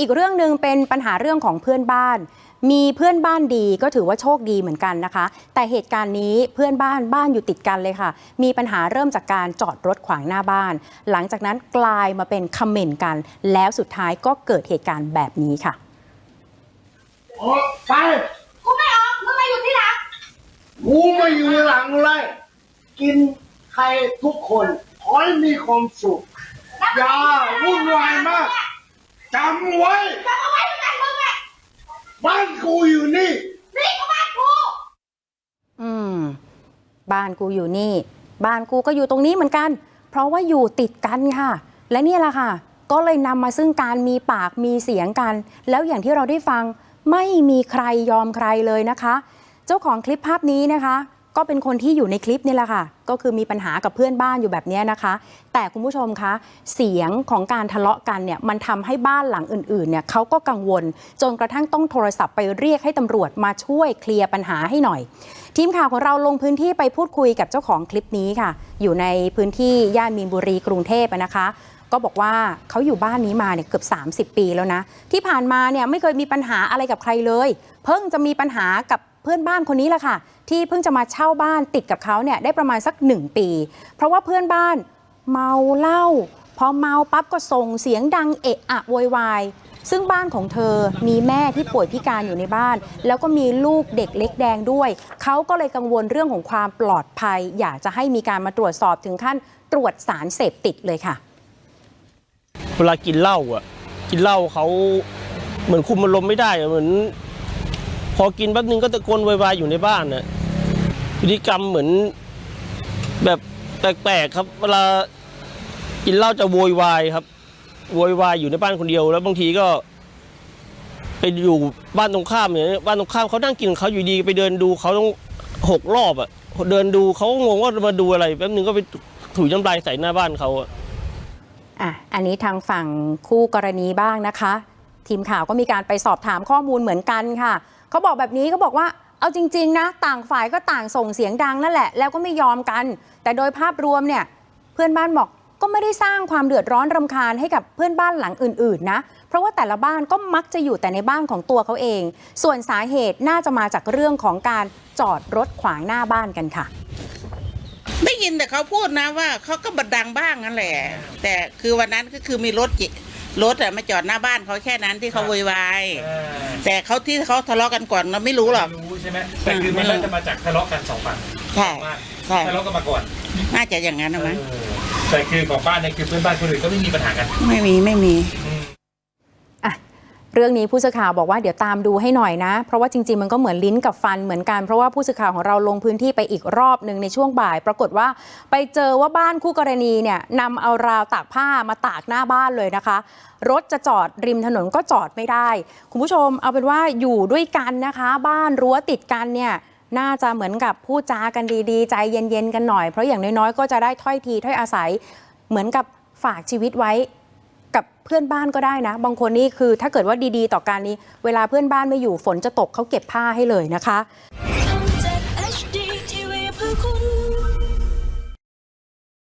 อีกเรื่องหนึ่งเป็นปัญหาเรื่องของเพื่อนบ้าน มีเพื่อนบ้านดีก็ถือว่าโชคดีเหมือนกันนะคะ แต่เหตุการณ์นี้เพื่อนบ้านบ้านอยู่ติดกันเลยค่ะ มีปัญหาเริ่มจากการจอดรถขวางหน้าบ้าน หลังจากนั้นกลายมาเป็นคอมเมนต์กัน แล้วสุดท้ายก็เกิดเหตุการณ์แบบนี้ค่ะออกไปกูไม่ออกมึงมาอยู่ที่หลังกูไม่อยู่หลังเลยกินใครทุกคนขอให้มีความสุขอย่าวุ่นวายมาก จำไว้จะเอาไว้ที่ไหนมึงอะบ้านกูอยู่นี่ นี่ก็บ้านกู อืม บ้านกูอยู่นี่ บ้านกูก็อยู่ตรงนี้เหมือนกัน เพราะว่าอยู่ติดกันค่ะ และนี่แหละค่ะ ก็เลยนำมาซึ่งการมีปากมีเสียงกัน แล้วอย่างที่เราได้ฟังไม่มีใครยอมใครเลยนะคะ เจ้าของคลิปภาพนี้นะคะ ก็เป็นคนที่อยู่ในคลิปนี่แหละค่ะ ก็คือมีปัญหากับเพื่อนบ้านอยู่แบบนี้นะคะ แต่คุณผู้ชมคะเสียงของการทะเลาะกันเนี่ยมันทำให้บ้านหลังอื่นๆเนี่ยเขาก็กังวล จนกระทั่งต้องโทรศัพท์ไปเรียกให้ตำรวจมาช่วยเคลียร์ปัญหาให้หน่อย ทีมข่าวของเราลงพื้นที่ไปพูดคุยกับเจ้าของคลิปนี้ค่ะ อยู่ในพื้นที่ย่านมีนบุรีกรุงเทพนะคะก็บอกว่าเขาอยู่บ้านนี้มาเนี่ยเกือบ 30 ปีแล้วนะ ที่ผ่านมาเนี่ยไม่เคยมีปัญหาอะไรกับใครเลย เพิ่งจะมีปัญหากับ เพื่อนบ้านคนนี้แหละค่ะ ที่เพิ่งจะมาเช่าบ้านติดกับเขาเนี่ยได้ประมาณสักหนึ่งปี เพราะว่าเพื่อนบ้านเมาเหล้าพอเมาปั๊บก็ส่งเสียงดังเอะอะโวยวายซึ่งบ้านของเธอมีแม่ที่ป่วยพิการอยู่ในบ้าน แล้วก็มีลูกเด็กเล็กแดงด้วย เขาก็เลยกังวลเรื่องของความปลอดภัย อยากจะให้มีการมาตรวจสอบถึงขั้นตรวจสารเสพติดเลยค่ะ เวลากินเหล้าอะ กินเหล้าเขาเหมือนคุมอารมณ์ไม่ได้เหมือน อกินแป๊บนึงก็ตะโกนโวยวายอยู่ในบ้านน่ะพฤติกรรมเหมือนแบบแปลกๆครับ เวลากินเหล้าจะโวยวายครับโวยวายอยู่ในบ้านคนเดียว แล้วบางทีก็ ไปอยู่บ้านตรงข้ามเนี่ยบ้านตรงข้ามเขานั่งกินเขาอยู่ดีไปเดินดูเขาต้องหกรอบอะเดินดูเขางงว่ามาดูอะไรแป๊บนึงก็ไปถุยน้ำลายใส่หน้าบ้านเขาอะอะอันนี้ทางฝั่งคู่กรณีบ้างนะคะ ทีมข่าวก็มีการไปสอบถามข้อมูลเหมือนกันค่ะ เขาบอกแบบนี้เขาบอกว่าเอาจริง ๆ นะ ต่างฝ่ายก็ต่างส่งเสียงดังนั่นแหละ แล้วก็ไม่ยอมกัน แต่โดยภาพรวมเนี่ยเพื่อนบ้านบอกก็ไม่ได้สร้างความเดือดร้อนรำคาญให้กับเพื่อนบ้านหลังอื่น ๆ นะ เพราะว่าแต่ละบ้านก็มักจะอยู่แต่ในบ้านของตัวเขาเอง ส่วนสาเหตุน่าจะมาจากเรื่องของการจอดรถขวางหน้าบ้านกันค่ะ ได้ยินแต่เขาพูดนะว่าเขาก็บัดดังบ้างนั่นแหละ แต่คือวันนั้นก็คือมีรถจิ รถอะมาจอดหน้าบ้านเขาแค่นั้นที่เขาโวยวายอ่าแต่เขาที่เขาทะเลาะกันก่อนเราไม่รู้หรอกรู้ใช่ไหมแต่คือมันน่าจะมาจากทะเลาะกันสองฝั่งใช่ว่าใช่ทะเลาะกันมาก่อนน่าจะอย่างนั้นนะมั้งเออแต่คือของบ้านเนี่ยคือเพื่อนบ้านคนอื่นก็ไม่มีปัญหากัน ไม่มีไม่มีอืมอะ เรื่องนี้ผู้สื่อข่าวบอกว่าเดี๋ยวตามดูให้หน่อยนะ เพราะว่าจริงๆมันก็เหมือนลิ้นกับฟันเหมือนกันเพราะว่าผู้สื่อข่าวของเราลงพื้นที่ไปอีกรอบหนึ่งในช่วงบ่าย ปรากฏว่าไปเจอว่าบ้านคู่กรณีเนี่ยนำเอาราวตากผ้ามาตากหน้าบ้านเลยนะคะ รถจะจอดริมถนนก็จอดไม่ได้ คุณผู้ชมเอาเป็นว่าอยู่ด้วยกันนะคะ บ้านรั้วติดกันเนี่ยน่าจะเหมือนกับพูดจากันดีๆ ใจเย็นๆกันหน่อยเพราะอย่างน้อยๆก็จะได้ถ้อยทีถ้อยอาศัยเหมือนกับฝากชีวิตไว้ พื่อนบ้านก็ได้นะ บางคนนี่คือถ้าเกิดว่าดีๆ ต่อการนี้ เวลาเพื่อนบ้านไม่อยู่ฝนจะตกเขาเก็บผ้าให้เลยนะคะ